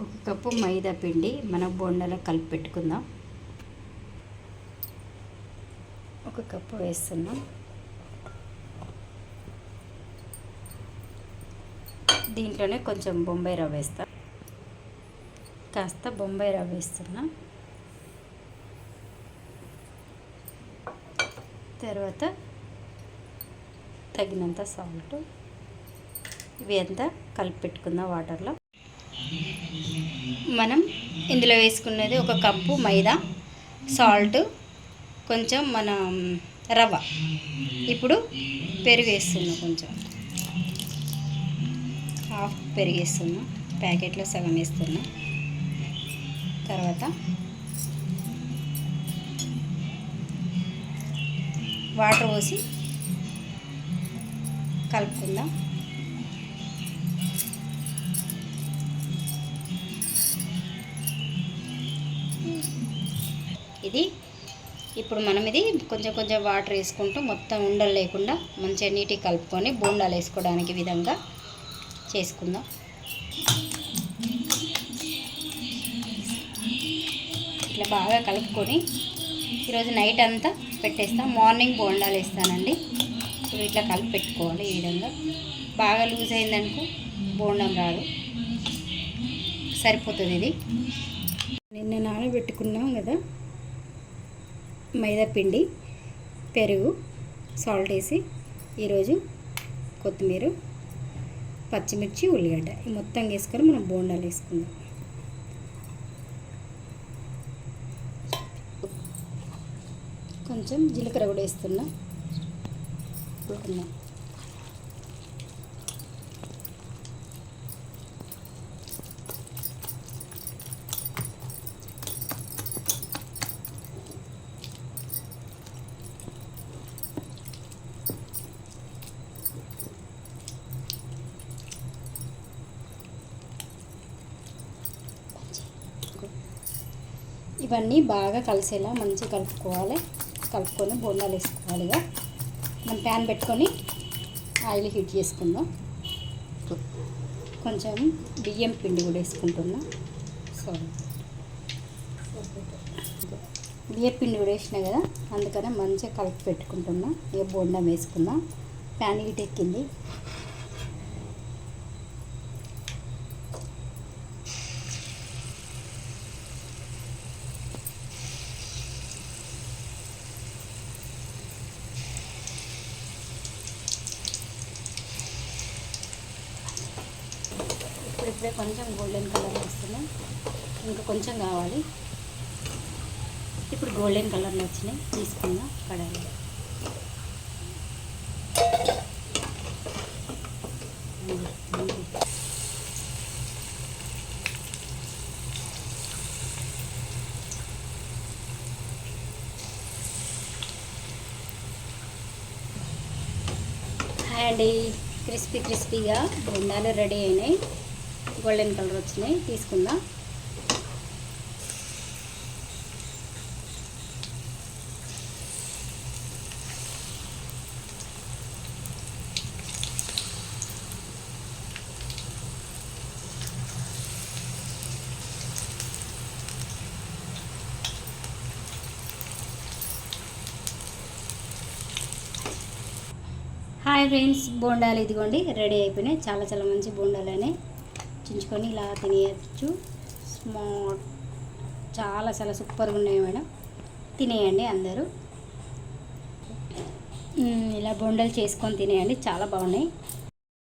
ఒక కప్పు మైదా పిండి మన బొండలో కలిపి పెట్టుకుందాం. ఒక కప్పు వేస్తున్నాం. దీంట్లోనే కొంచెం బొంబాయి రవ్వ వేస్తా. కాస్త బొంబాయి రవ్వ వేస్తున్నా. తర్వాత తగినంత సాల్ట్. ఇవి అంతా కలిపి పెట్టుకుందాం వాటర్లో. మనం ఇందులో వేసుకున్నది ఒక కప్పు మైదా సాల్ట్ కొంచెం మన రవ్వ. ఇప్పుడు పెరుగు వేస్తున్నాం కొంచెం. హాఫ్ పెరుగు వేస్తున్నాం ప్యాకెట్లో సగం వేస్తున్నాం. తర్వాత వాటర్ పోసి కలుపుకుందాం. ఇది. ఇప్పుడు మనం ఇది కొంచెం కొంచెం వాటర్ వేసుకుంటూ మొత్తం ఉండలు లేకుండా మంచిగా నీట్గా కలుపుకొని బోండాలు వేసుకోవడానికి విధంగా చేసుకుందాం. ఇట్లా బాగా కలుపుకొని ఈరోజు నైట్ అంతా పెట్టేస్తాం. మార్నింగ్ బోండాలు వేస్తానండి. ఇప్పుడు ఇట్లా కలిపి పెట్టుకోవాలి ఈ విధంగా. బాగా లూజ్ అయిందనుకో బోండం రాదు. సరిపోతుంది ఇది. నిన్న నానబెట్టుకున్నాం కదా. మైదా పిండి పెరుగు సాల్ట్ వేసి ఈరోజు కొత్తిమీర పచ్చిమిర్చి ఉల్లిగడ్డ. ఈ మొత్తం వేసుకొని మనం బోండాలు వేసుకుందాం. కొంచెం జీలకర్ర కూడా వేస్తున్నా. ఇవన్నీ బాగా కలిసేలా మంచిగా కలుపుకోవాలి. కలుపుకొని బోండాలు వేసుకోవాలి ఇక. మనం ప్యాన్ పెట్టుకొని ఆయిల్ హీట్ చేసుకుందాం. కొంచెం బియ్యం పిండి కూడా వేసుకుంటున్నా. సారీ. బియ్యం పిండి కూడా వేసినా కదా అందుకనే మంచిగా కలిపి పెట్టుకుంటున్నా. ఇక బోండం వేసుకుందాం. ప్యాన్ హీట్ ఎక్కింది. ఇప్పుడే కొంచెం గోల్డెన్ కలర్ వస్తున్నాం ఇంకా కొంచెం కావాలి. ఇప్పుడు గోల్డెన్ కలర్లో వచ్చినాయి తీసుకుందాం కడాయి హాయ్ అండి. క్రిస్పీ క్రిస్పీగా బొండాలు రెడీ అయినాయి. గోల్డెన్ కలర్ వచ్చినాయి తీసుకుందాం. హాయ్ ఫ్రెండ్స్ బోండాలు ఇదిగోండి రెడీ అయిపోయినాయి. చాలా చాలా మంచి బోండాలు అయినాయి. చించుకొని ఇలా తినేయచ్చు. స్మార్ట్ చాలా చాలా సూపర్గా ఉన్నాయి మేడం. తినేయండి అందరూ. ఇలా బొండలు చేసుకొని తినేయండి చాలా బాగున్నాయి.